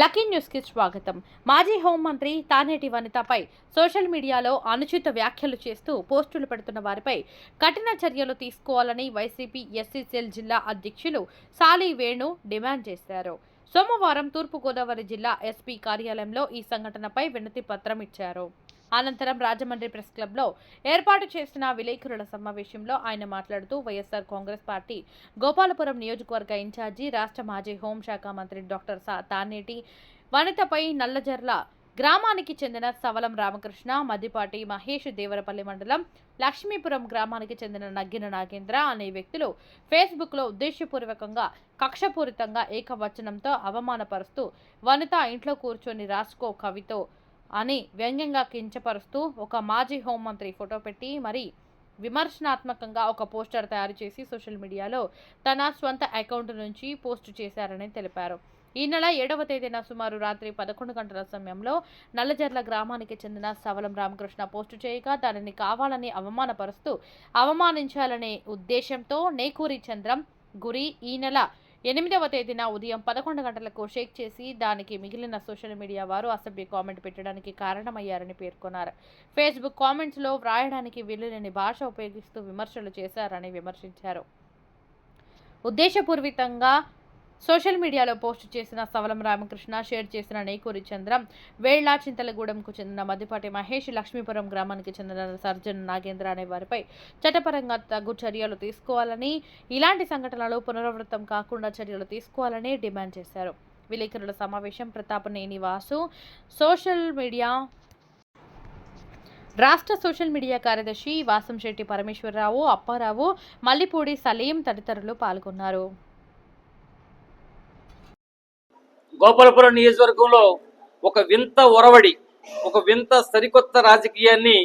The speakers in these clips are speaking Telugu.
లక్కీ న్యూస్కి స్వాగతం. మాజీ హోంమంత్రి తానేటి వనితపై సోషల్ మీడియాలో అనుచిత వ్యాఖ్యలు చేస్తూ పోస్టులు పెడుతున్న వారిపై కఠిన చర్యలు తీసుకోవాలని వైసీపీ ఎస్సీసీఎల్ జిల్లా అధ్యక్షులు సాలి వేణు డిమాండ్ చేశారు. సోమవారం తూర్పుగోదావరి జిల్లా ఎస్పీ కార్యాలయంలో ఈ సంఘటనపై వినతి పత్రం ఇచ్చారు. అనంతరం రాజమండ్రి ప్రెస్ క్లబ్లో ఏర్పాటు చేసిన విలేకరుల సమావేశంలో ఆయన మాట్లాడుతూ వైఎస్ఆర్ కాంగ్రెస్ పార్టీ గోపాలపురం నియోజకవర్గ ఇన్ఛార్జి రాష్ట్ర మాజీ హోంశాఖ మంత్రి డాక్టర్ సా తానేటి వనితపై నల్లజర్ల గ్రామానికి చెందిన సవలం రామకృష్ణ మద్దిపాటి మహేష్ దేవరపల్లి మండలం లక్ష్మీపురం గ్రామానికి చెందిన నగ్గిన నాగేంద్ర అనే వ్యక్తులు ఫేస్బుక్లో ఉద్దేశపూర్వకంగా కక్షపూరితంగా ఏకవచనంతో అవమానపరుస్తూ వనిత ఇంట్లో కూర్చొని రాసుకో కవితో అని వ్యంగ్యంగా కించపరుస్తూ ఒక మాజీ హోంమంత్రి ఫోటో పెట్టి మరి విమర్శనాత్మకంగా ఒక పోస్టర్ తయారు చేసి సోషల్ మీడియాలో తన స్వంత అకౌంట్ నుంచి పోస్టు చేశారని తెలిపారు. ఈ నెల ఏడవ తేదీన సుమారు రాత్రి పదకొండు గంటల సమయంలో నల్లజర్ల గ్రామానికి చెందిన సవలం రామకృష్ణ పోస్టు చేయగా దానిని కావాలని అవమానపరుస్తూ అవమానించాలనే ఉద్దేశంతో నేకూరి చంద్రం గురి ఈ నెల ఎనిమిదవ తేదీన ఉదయం పదకొండు గంటలకు షేక్ చేసి దానికి మిగిలిన సోషల్ మీడియా వారు అసభ్య కామెంట్ పెట్టడానికి కారణమయ్యారని పేర్కొన్నారు. ఫేస్బుక్ కామెంట్స్లో వ్రాయడానికి వీలులేని భాష ఉపయోగిస్తూ విమర్శలు చేశారని విమర్శించారు. ఉద్దేశపూర్వితంగా సోషల్ మీడియాలో పోస్ట్ చేసిన సవలం రామకృష్ణ షేర్ చేసిన నైకూరి చంద్రం వేళ్ళా చింతలగూడెంకు చెందిన మద్దిపాటి మహేష్ లక్ష్మీపురం గ్రామానికి చెందిన సర్జన్ నాగేంద్ర అనే వారిపై చట్టపరంగా తగు చర్యలు తీసుకోవాలని ఇలాంటి సంఘటనలు పునరావృతం కాకుండా చర్యలు తీసుకోవాలని డిమాండ్ చేశారు. విలేకరుల సమావేశం ప్రతాపనేని వాసు సోషల్ మీడియా రాష్ట్ర సోషల్ మీడియా కార్యదర్శి వాసంశెట్టి పరమేశ్వరరావు అప్పారావు మల్లిపూడి సలీం తదితరులు పాల్గొన్నారు. గోపాలపురం నియోజకవర్గంలో ఒక వింత ఒరవడి ఒక వింత సరికొత్త రాజకీయాన్ని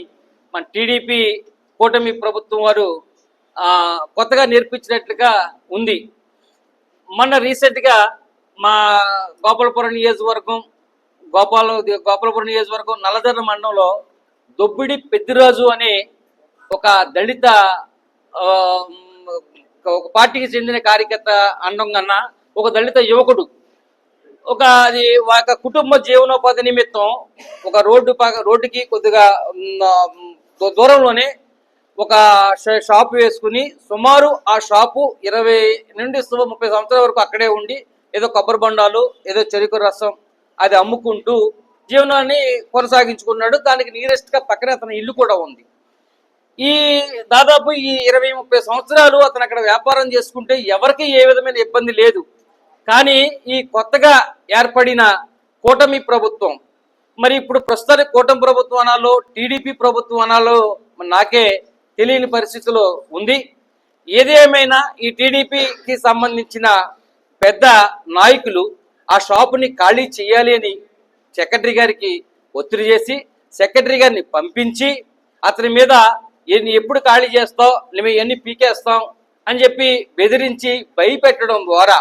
మన టీడీపీ కూటమి ప్రభుత్వం వారు కొత్తగా నేర్పించినట్లుగా ఉంది. మొన్న రీసెంట్గా మా గోపాలపురం నియోజకవర్గం గోపాల గోపాలపురం నియోజకవర్గం నల్లదర్ర మండలంలో దొబ్బిడి పెద్దిరాజు అనే ఒక దళిత ఒక పార్టీకి చెందిన కార్యకర్త అండం కన్నా ఒక దళిత యువకుడు ఒక అది ఒక కుటుంబ జీవనోపాధి నిమిత్తం ఒక రోడ్డు పక్క రోడ్డుకి కొద్దిగా దూరంలోనే ఒక షాపు షాప్ వేసుకుని సుమారు ఆ షాపు ఇరవై నుండి ముప్పై సంవత్సరాల వరకు అక్కడే ఉండి ఏదో కొబ్బరి బండాలు ఏదో చెరుకు రసం అది అమ్ముకుంటూ జీవనాన్ని కొనసాగించుకున్నాడు. దానికి నీరెస్ట్గా పక్కనే అతని ఇల్లు కూడా ఉంది. ఈ దాదాపు ఈ ఇరవై ముప్పై సంవత్సరాలు అతను అక్కడ వ్యాపారం చేసుకుంటే ఎవరికి ఏ విధమైన ఇబ్బంది లేదు. కానీ ఈ కొత్తగా ఏర్పడిన కూటమి ప్రభుత్వం మరి ఇప్పుడు ప్రస్తుతానికి కూటమి ప్రభుత్వం అనాలో టీడీపీ ప్రభుత్వం అనాలో నాకే తెలియని పరిస్థితిలో ఉంది. ఏది ఏమైనా ఈ టీడీపీకి సంబంధించిన పెద్ద నాయకులు ఆ షాపుని ఖాళీ చేయాలి అని సెక్రటరీ గారికి ఒత్తిడి చేసి సెక్రటరీ గారిని పంపించి అతని మీద ఎన్ని ఎప్పుడు ఖాళీ చేస్తావు? మేము ఎన్ని పీకేస్తాం అని చెప్పి బెదిరించి భయపెట్టడం ద్వారా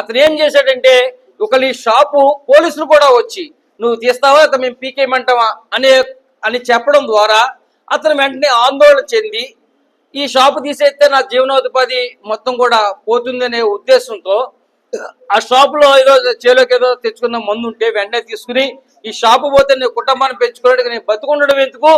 అతను ఏం చేశాడంటే ఒకళ్ళు ఈ షాపు పోలీసులు కూడా వచ్చి నువ్వు తీస్తావా? అతను మేము పీకేయమంటావా? అనే అని చెప్పడం ద్వారా అతను వెంటనే ఆందోళన చెంది ఈ షాపు తీసేస్తే నా జీవనోపాధి మొత్తం కూడా పోతుందనే ఉద్దేశంతో ఆ షాపులో ఏదో చేలోకి ఏదో తెచ్చుకున్న మందు ఉంటే వెంటనే తీసుకుని ఈ షాపు పోతే నేను కుటుంబాన్ని పెంచుకోవడానికి నేను బతుకుండడం ఎందుకు?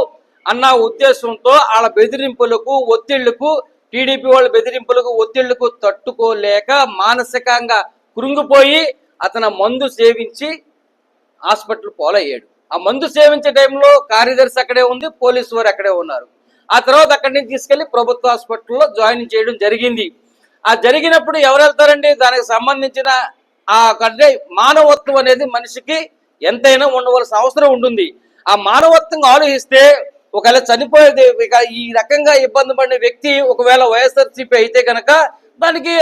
అన్న ఉద్దేశంతో వాళ్ళ బెదిరింపులకు ఒత్తిళ్ళకు టీడీపీ వాళ్ళ బెదిరింపులకు ఒత్తిళ్ళకు తట్టుకోలేక మానసికంగా కృంగిపోయి అతను మందు సేవించి హాస్పిటల్ పోలయ్యాడు. ఆ మందు సేవించే టైంలో కార్యదర్శి అక్కడే ఉంది పోలీసు వారు అక్కడే ఉన్నారు. ఆ తర్వాత అక్కడి నుంచి తీసుకెళ్ళి ప్రభుత్వ హాస్పిటల్లో జాయిన్ చేయడం జరిగింది. ఆ జరిగినప్పుడు ఎవరు వెళ్తారండి? దానికి సంబంధించిన ఆ అంటే మానవత్వం అనేది మనిషికి ఎంతైనా ఉండవలసిన అవసరం ఉంటుంది. ఆ మానవత్వంగా ఆలోచిస్తే ఒకవేళ చనిపోయేది ఇక ఈ రకంగా ఇబ్బంది పడిన వ్యక్తి ఒకవేళ వైఎస్ఆర్సీపీ అయితే కనుక దానికి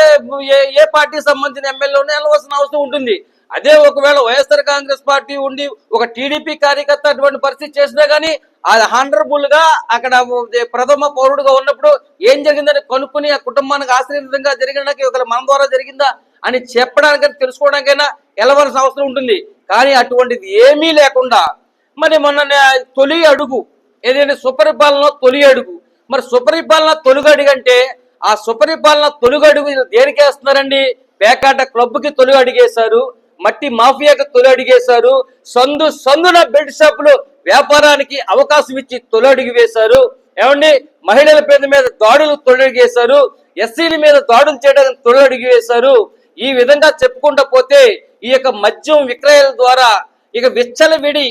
ఏ పార్టీ సంబంధించిన ఎమ్మెల్యేనే వెళ్ళవలసిన అవసరం ఉంటుంది. అదే ఒకవేళ వైఎస్ఆర్ కాంగ్రెస్ పార్టీ ఉండి ఒక టీడీపీ కార్యకర్త అటువంటి పరిస్థితి చేసినా గానీ అది హానరబుల్గా అక్కడ ప్రథమ పౌరుడుగా ఉన్నప్పుడు ఏం జరిగిందని కనుక్కుని ఆ కుటుంబానికి ఆశ్రయించడంగా జరిగినాక ఒకవేళ మన ద్వారా జరిగిందా అని చెప్పడానికైనా తెలుసుకోవడానికైనా వెళ్ళవలసిన అవసరం ఉంటుంది. కానీ అటువంటిది ఏమీ లేకుండా మరి మొన్న తొలి అడుగు ఏదైనా సుపరిపాలన తొలి అడుగు. మరి సుపరిపాలన తొలుగడుగు అంటే ఆ సుపరిపాలన తొలుగడుగు దేనికి వేస్తున్నారండి? పేకాట క్లబ్కి తొలి అడిగేశారు మట్టి మాఫియాకి తొలి అడిగేశారు సందు సందున బెడ్ షాపులు వ్యాపారానికి అవకాశం ఇచ్చి తొలి అడుగు వేశారు. ఏమండి? మహిళల పేద మీద దాడులు తొలడిగేశారు ఎస్సీల మీద దాడులు చేయడానికి తొలి అడుగు వేశారు. ఈ విధంగా చెప్పుకుంటూ పోతే ఈ యొక్క మద్యం విక్రయాల ద్వారా ఇక విచ్చలవిడి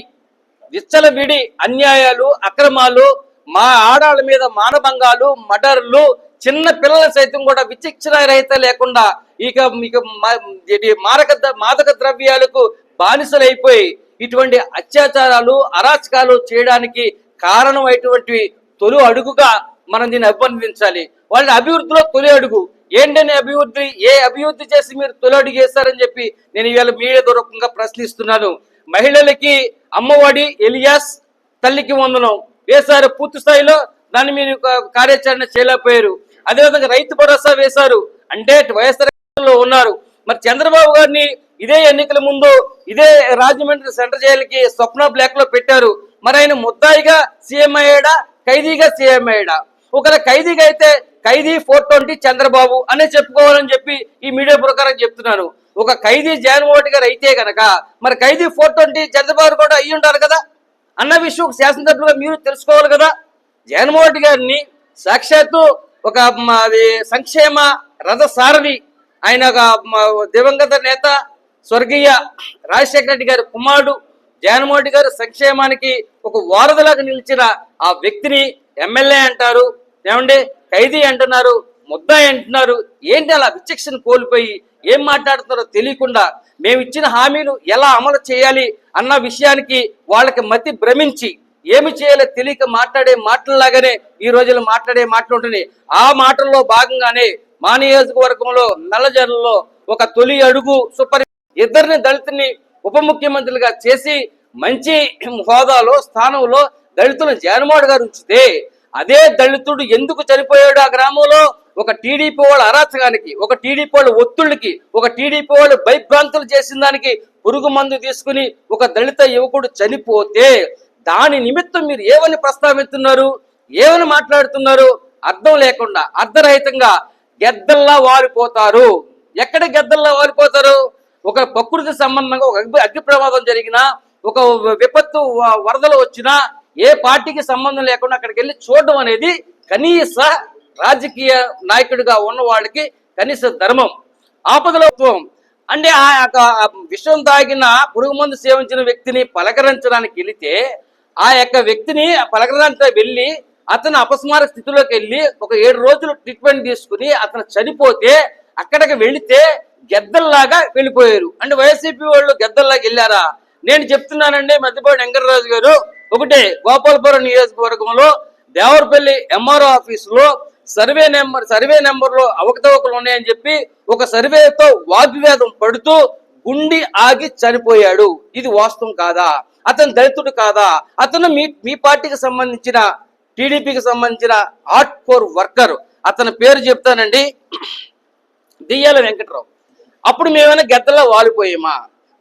విచ్చలవిడి అన్యాయాలు అక్రమాలు మా ఆడాళ్ళ మీద మానభంగాలు మర్డర్లు చిన్న పిల్లల సైతం కూడా విచక్షణ రహిత లేకుండా ఇక ఇక మారక మాదక ద్రవ్యాలకు బానిసలైపోయి ఇటువంటి అత్యాచారాలు అరాచకాలు చేయడానికి కారణమైనటువంటి తొలి అడుగుగా మనం దీన్ని అభినందించాలి వాళ్ళ అభివృద్ధిలో తొలి అడుగు. ఏంటని అభివృద్ధి ఏ అభివృద్ధి చేసి మీరు తొలి అడుగు వేస్తారని చెప్పి నేను ఇవాళ మీడియా దూరకంగా ప్రశ్నిస్తున్నాను. మహిళలకి అమ్మఒడి ఎలియాస్ తల్లికి వందనం. వేశారు పూర్తి స్థాయిలో దాన్ని మీరు కార్యాచరణ చేయలేకపోయారు. అదేవిధంగా రైతు భరోసా వేశారు. అంటే వైఎస్ఆర్లో ఉన్నారు. మరి చంద్రబాబు గారిని ఇదే ఎన్నికల ముందు ఇదే రాజమండ్రి సెంటర్ జైలుకి స్వప్న బ్లాక్లో పెట్టారు. మరి ఆయన ముద్దాయిగా సీఎం అయ్యాడా? ఖైదీగా సీఎం అయ్యాడా? ఒకవేళ ఖైదీగా అయితే ఖైదీ ఫోర్ ట్వంటీ చంద్రబాబు అనే చెప్పుకోవాలని చెప్పి ఈ మీడియా ప్రకారం చెప్తున్నాను ఒక ఖైదీ జగన్మోహన్ గారు అయితే గనక మరి ఖైదీ ఫోర్ ట్వంటీ చంద్రబాబు కూడా అయ్యి ఉంటారు కదా? అన్న విషయం శాసనసభ్యులుగా మీరు తెలుసుకోవాలి కదా? జగన్మోహన్ గారిని సాక్షాత్తు ఒక అది సంక్షేమ రథ సారథి ఆయన ఒక దివంగత నేత స్వర్గీయ రాజశేఖర రెడ్డి గారి కుమారుడు. జగన్మోహన్ రెడ్డి గారు సంక్షేమానికి ఒక వారధిలాగా నిలిచిన ఆ వ్యక్తిని ఎమ్మెల్యే అంటారు. ఏమండి? ఖైదీ అంటున్నారు ముద్దాయి అంటున్నారు. ఏంటి అలా విచక్షణ కోల్పోయి ఏం మాట్లాడుతున్నారో తెలియకుండా మేము ఇచ్చిన హామీలు ఎలా అమలు చేయాలి అన్న విషయానికి వాళ్ళకి మతి భ్రమించి ఏమి చేయాలో తెలియక మాట్లాడే మాటల్లాగానే ఈ రోజుల్లో మాట్లాడే మాటలు ఉంటున్నాయి. ఆ మాటల్లో భాగంగానే మా నియోజకవర్గంలో నల్లజర్లలో ఒక తొలి అడుగు సూపర్ ఇద్దరిని దళితుల్ని ఉప ముఖ్యమంత్రులుగా చేసి మంచి హోదాలో స్థానంలో దళితులను జగన్మోహన్ గారు ఉంచితే అదే దళితుడు ఎందుకు చనిపోయాడు ఆ గ్రామంలో? ఒక టీడీపీ వాళ్ళ అరాచకానికి ఒక టీడీపీ వాళ్ళ ఒత్తుళ్ళకి ఒక టీడీపీ వాళ్ళు భయభ్రాంతులు చేసిన దానికి పురుగు మందు తీసుకుని ఒక దళిత యువకుడు చనిపోతే దాని నిమిత్తం మీరు ఏమని ప్రస్తావిస్తున్నారు? ఏమని మాట్లాడుతున్నారు? అర్థం లేకుండా అర్ధరహితంగా గెద్దల్లా వారిపోతారు. ఎక్కడ గెద్దల్లా వారిపోతారు? ఒక ప్రకృతి సంబంధంగా ఒక అగ్ని ప్రమాదం జరిగినా ఒక విపత్తు వరదలు వచ్చినా ఏ పార్టీకి సంబంధం లేకుండా అక్కడికి వెళ్ళి చూడడం అనేది కనీస రాజకీయ నాయకుడిగా ఉన్న వాళ్ళకి కనీస ధర్మం ఆపదలత్వం అంటే ఆ యొక్క విషయం విషం తాగిన పురుగు మందు సేవించిన వ్యక్తిని పలకరించడానికి వెళితే ఆ యొక్క వ్యక్తిని పలకరించడానికి వెళ్ళి అతను అపస్మార స్థితిలోకి వెళ్ళి ఒక ఏడు రోజులు ట్రీట్మెంట్ తీసుకుని అతను చనిపోతే అక్కడికి వెళితే గెద్దల్లాగా వెళ్ళిపోయారు. అంటే వైసీపీ వాళ్ళు గెద్దల్లాగా వెళ్ళారా? నేను చెప్తున్నానండి మధ్యపాటి వెంకటరాజు గారు ఒకటే గోపాలపురం నియోజకవర్గంలో దేవరపల్లి ఎంఆర్ఓ ఆఫీసులో సర్వే నెంబర్ సర్వే నెంబర్లో అవకతవకలు ఉన్నాయని చెప్పి ఒక సర్వేతో వాగ్వివాదం పడుతూ గుండి ఆగి చనిపోయాడు. ఇది వాస్తవం కాదా? అతను దళితుడు కాదా? అతను మీ మీ పార్టీకి సంబంధించిన టీడీపీకి సంబంధించిన ఆర్ట్ కోర్ వర్కర్. అతని పేరు చెప్తానండి. దియ్యాల వెంకట్రావు. అప్పుడు మేమైనా గద్దల్లో వాలిపోయామా?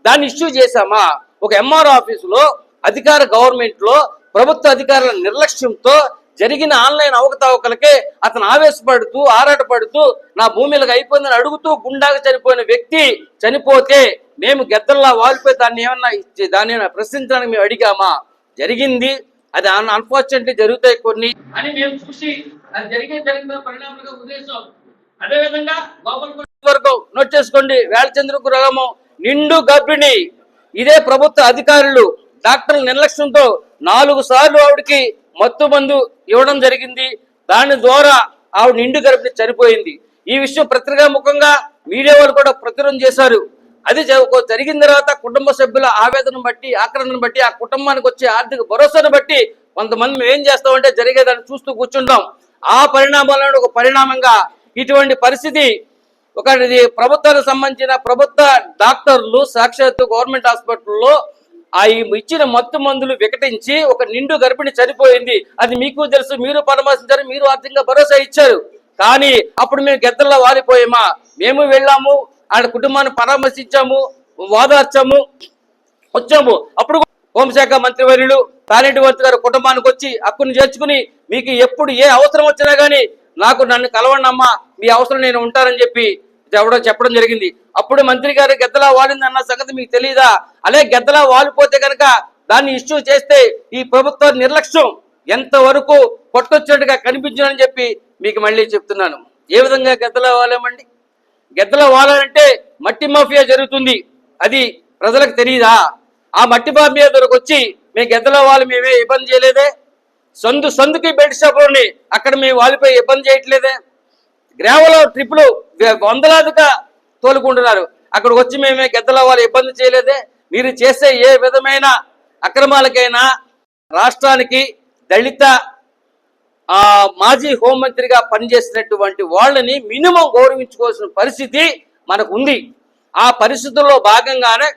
దాన్ని ఇష్యూ చేశామా? ఒక ఎంఆర్ ఆఫీసులో అధికార గవర్నమెంట్లో ప్రభుత్వ అధికారుల నిర్లక్ష్యంతో జరిగిన ఆన్లైన్ అవకతవకలకే అతను ఆవేశపడుతూ ఆరాటపడుతూ నా భూమిలకు అయిపోయిందని అడుగుతూ గుండాగా చనిపోయిన వ్యక్తి చనిపోతే మేము గద్దల్లా వాలిపోయి దాన్ని ఏమన్నా ఇచ్చి- దాన్ని ప్రశ్నించడానికి మేము అడిగామా? జరిగింది. అది అన్ఫార్చునేట్లీ జరుగుతాయి కొన్ని. అని మేము చూసి అది జరిగే జరిగిన పరిణామాలుగా ఉద్దేశం. అదేవిధంగా వరకు నోట్ చేసుకోండి వేళచంద్రకు రగము నిండు గర్భిణి. ఇదే ప్రభుత్వ అధికారులు డాక్టర్ల నిర్లక్ష్యంతో నాలుగు సార్లు ఆవిడకి మత్తు మందు ఇవ్వడం జరిగింది. దాని ద్వారా ఆవిడ నిండు గర్భిణి చనిపోయింది. ఈ విషయం పత్రికా ముఖంగా మీడియా వాళ్ళు కూడా ప్రచురం చేశారు. అది ఒక జరిగిన తర్వాత కుటుంబ సభ్యుల ఆవేదన బట్టి ఆక్రమణను బట్టి ఆ కుటుంబానికి వచ్చే ఆర్థిక భరోసాను బట్టి కొంతమంది మేము ఏం చేస్తామంటే జరిగేదాన్ని చూస్తూ కూర్చుంటాం. ఆ పరిణామాలను ఒక పరిణామంగా ఇటువంటి పరిస్థితి ఒక ప్రభుత్వానికి సంబంధించిన ప్రభుత్వ డాక్టర్లు సాక్షాత్తు గవర్నమెంట్ హాస్పిటల్లో ఆ ఇచ్చిన మత్తు మందులు వికటించి ఒక నిండు గర్భిణి చనిపోయింది. అది మీకు తెలుసు మీరు పరామర్శించారు మీరు ఆర్థికంగా భరోసా ఇచ్చారు. కానీ అప్పుడు మేము గెద్దల్లో వాలిపోయామా? మేము వెళ్ళాము ఆడ కుటుంబాన్ని పరామర్శించాము వాదార్చాము వచ్చాము. అప్పుడు హోంశాఖ మంత్రివర్యులు తానేటి వంతు గారు కుటుంబానికి వచ్చి హక్కును చేర్చుకుని మీకు ఎప్పుడు ఏ అవసరం వచ్చినా గానీ నాకు నన్ను కలవండి అమ్మా మీ అవసరం నేను ఉంటానని చెప్పి ఎవడో చెప్పడం జరిగింది. అప్పుడు మంత్రి గారు గెద్దలా వాడింది అన్న సంగతి మీకు తెలియదా అలే గెద్దలా వాలిపోతే కనుక దాన్ని ఇష్యూ చేస్తే ఈ ప్రభుత్వ నిర్లక్ష్యం. ఎంతవరకు పట్టొచ్చినట్టుగా కనిపించిందని చెప్పి మీకు మళ్ళీ చెప్తున్నాను. ఏ విధంగా గెద్దలా వాలేమండి? గెద్దల వాలాలంటే మట్టి మాఫియా జరుగుతుంది. అది ప్రజలకు తెలియదా ఆ మట్టి మాఫియా దగ్గరకు వచ్చి మేము గెద్దల వాళ్ళు మేమే ఇబ్బంది చేయలేదే? సందు సందుకి బెడ్ షాపులని అక్కడ మేము వాళ్ళపై ఇబ్బంది చేయట్లేదే? గ్రామంలో ట్రిప్పులు వందలాదిగా తోలుకుంటున్నారు. అక్కడికి వచ్చి మేమే గెద్దల వాళ్ళు ఇబ్బంది చేయలేదే. మీరు చేసే ఏ విధమైన అక్రమాలకైనా రాష్ట్రానికి దళిత మాజీ హోంమంత్రిగా పనిచేసినటువంటి వాళ్ళని మినిమం గౌరవించుకోవాల్సిన పరిస్థితి మనకు ఉంది ఆ పరిస్థితుల్లో భాగంగానే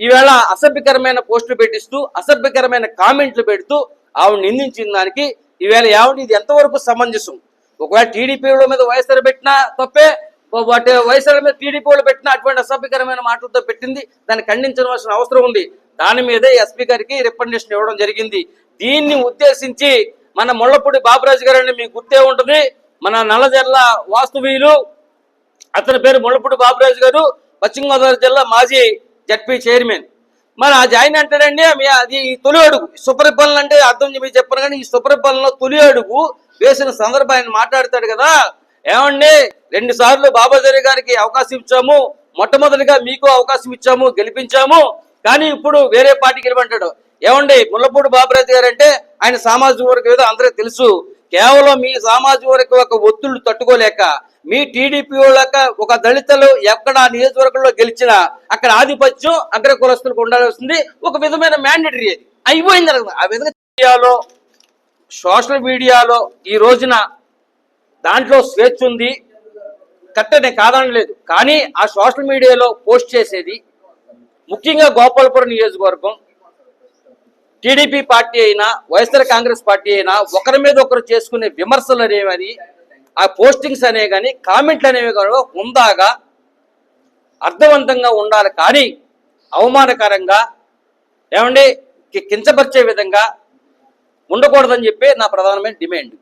ఈవేళ అసభ్యకరమైన పోస్టులు పెట్టిస్తూ అసభ్యకరమైన కామెంట్లు పెడుతూ ఆవిడ నిందించిన దానికి ఈవేళ ఆవిడ ఇది ఎంతవరకు సమంజసం? ఒకవేళ టీడీపీ మీద వైఎస్ఆర్ పెట్టినా తప్పే వాటి వైఎస్ఆర్ మీద టీడీపీ వాళ్ళు పెట్టిన అటువంటి అసభ్యకరమైన మాటలతో పెట్టింది దాన్ని ఖండించవలసిన అవసరం ఉంది. దాని మీదే ఎస్పీ గారికి రికమెండేషన్ ఇవ్వడం జరిగింది. దీన్ని ఉద్దేశించి మన ముళ్ళపూడి బాబురాజు గారు మీకు గుర్తే ఉంటుంది. మన నల్లజర్ల వాస్తువీయులు అతని పేరు ముళ్ళపూడి బాబురాజు గారు పశ్చిమ గోదావరి జిల్లా మాజీ జడ్పీ చైర్మన్. మరి ఆ జాయిన్ అంటాడండి అది తొలి అడుగు. సుపరిపాలన అంటే అర్థం చెప్పి చెప్పను కానీ ఈ సుపరిపాలనలో తొలి అడుగు వేసిన సందర్భం ఆయన మాట్లాడతాడు కదా. ఏమండి రెండు సార్లు బాబాజరి గారికి అవకాశం ఇచ్చాము మొట్టమొదటిగా మీకు అవకాశం ఇచ్చాము గెలిపించాము కానీ ఇప్పుడు వేరే పార్టీకి వెళ్ళమంటాడు ఏమండి ముల్లపూడి బాబురాజు గారు అంటే ఆయన సామాజిక వర్గం ఏదో అందరికీ తెలుసు. కేవలం మీ సామాజిక వర్గం ఒక ఒత్తిళ్ళు తట్టుకోలేక మీ టీడీపీ వాళ్ళక ఒక దళితులు ఎక్కడ నియోజకవర్గంలో గెలిచినా అక్కడ ఆధిపత్యం అగ్ర కులస్తులకు ఉండాల్సింది ఒక విధమైన మ్యాండేటరీ అది. అయిపోయింది ఆ విధంగా మీడియాలో సోషల్ మీడియాలో ఈ రోజున దాంట్లో స్వేచ్ఛ ఉంది. కరెక్ట్ నేను కాదనలేదు కానీ ఆ సోషల్ మీడియాలో పోస్ట్ చేసేది ముఖ్యంగా గోపాలపురం నియోజకవర్గం. టీడీపీ పార్టీ అయినా వైఎస్ఆర్ కాంగ్రెస్ పార్టీ అయినా ఒకరి మీద ఒకరు చేసుకునే విమర్శలు అనేవి ఆ పోస్టింగ్స్ అనేవి కానీ కామెంట్లు అనేవి కానీ హుందాగా అర్థవంతంగా ఉండాలి. కానీ అవమానకరంగా ఏమండి కించపరిచే విధంగా ఉండకూడదని చెప్పి నా ప్రధానమైన డిమాండ్.